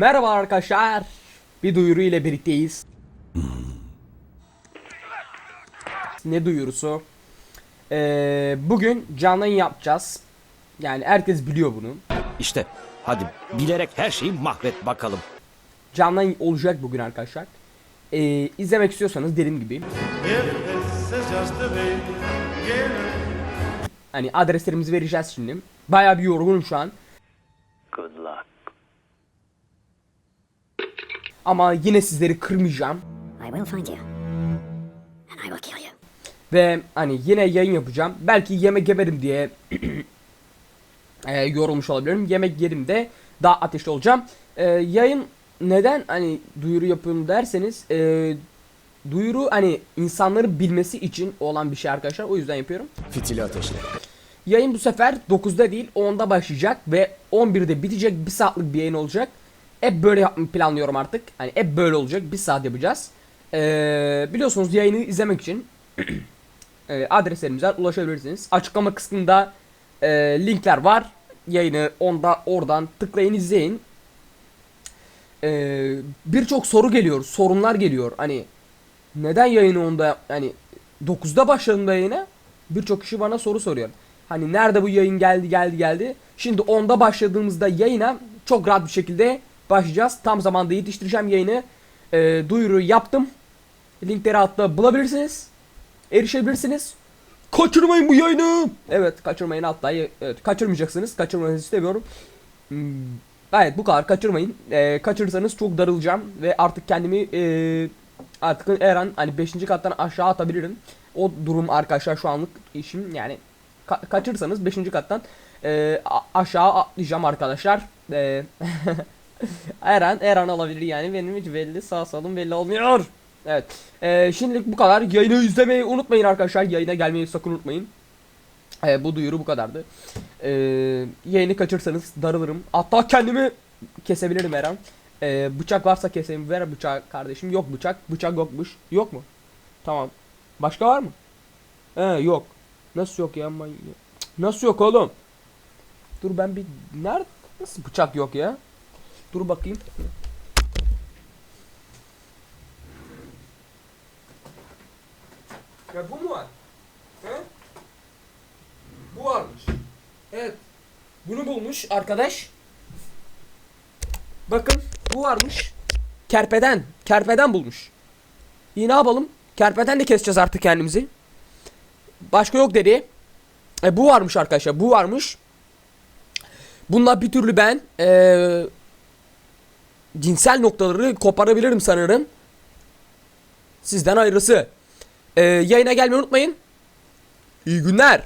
Merhaba arkadaşlar. Bir duyuru ile birlikteyiz. ne duyurusu? Ee, bugün canlı yayın yapacağız. Yani herkes biliyor bunu. İşte hadi bilerek her şeyi mahvet bakalım. Canlı yayın olacak bugün arkadaşlar. Ee, izlemek istiyorsanız dediğim gibi hani adreslerimizi vereceğiz şimdi. Bayağı bir yorgunum şu an. Good Ama yine sizleri kırmayacağım. I will find you. And I will kill you. Ve hani yine yayın yapacağım. Belki yemek yemedim diye e, yorulmuş olabilirim. Yemek yedim de daha ateşli olacağım. E, yayın neden hani duyuru yapıyorum derseniz e, duyuru hani insanların bilmesi için olan bir şey arkadaşlar. O yüzden yapıyorum. Fitili ateşle. Yayın bu sefer 9'da değil 10'da başlayacak ve 11'de bitecek bir saatlik bir yayın olacak. Hep böyle planlıyorum artık. Hani hep böyle olacak. Bir saat yapacağız. Ee, biliyorsunuz yayını izlemek için e, adreslerimizden ulaşabilirsiniz. Açıklama kısmında e, linkler var. Yayını onda oradan tıklayın izleyin. Ee, Birçok soru geliyor. Sorunlar geliyor. Hani neden yayını onda yani 9'da başladığında yayına birçok kişi bana soru soruyor. Hani nerede bu yayın geldi geldi geldi. Şimdi 10'da başladığımızda yayına çok rahat bir şekilde başlayacağız. Tam zamanda yetiştireceğim yayını. Ee, duyuru yaptım. Linkleri altta bulabilirsiniz. Erişebilirsiniz. Kaçırmayın bu yayını. Evet kaçırmayın hatta. Evet, kaçırmayacaksınız. Kaçırmanızı istemiyorum. Hmm, Evet bu kadar kaçırmayın. Ee, kaçırırsanız çok darılacağım ve artık kendimi ee, artık her an hani 5. kattan aşağı atabilirim. O durum arkadaşlar şu anlık işim yani ka- kaçırırsanız 5. kattan a- aşağı atlayacağım arkadaşlar. Ee, her an olabilir yani benim hiç belli sağ solum belli olmuyor. Evet. Ee, şimdilik bu kadar. Yayını izlemeyi unutmayın arkadaşlar. Yayına gelmeyi sakın unutmayın. Ee, bu duyuru bu kadardı. Ee, yayını kaçırsanız darılırım. Hatta kendimi kesebilirim her an. Ee, bıçak varsa keseyim. Ver bıçak kardeşim. Yok bıçak. Bıçak yokmuş. Yok mu? Tamam. Başka var mı? He yok. Nasıl yok ya? Nasıl yok oğlum? Dur ben bir... Nerede? Nasıl bıçak yok ya? Dur bakayım. Ya bu mu var? He? Bu varmış. Evet. Bunu bulmuş arkadaş. Bakın bu varmış. Kerpeden. Kerpeden bulmuş. İyi ne yapalım? Kerpeden de keseceğiz artık kendimizi. Başka yok dedi. E, bu varmış arkadaşlar. Bu varmış. Bununla bir türlü ben eee cinsel noktaları koparabilirim sanırım. Sizden ayrısı. E, yayına gelmeyi unutmayın. İyi günler.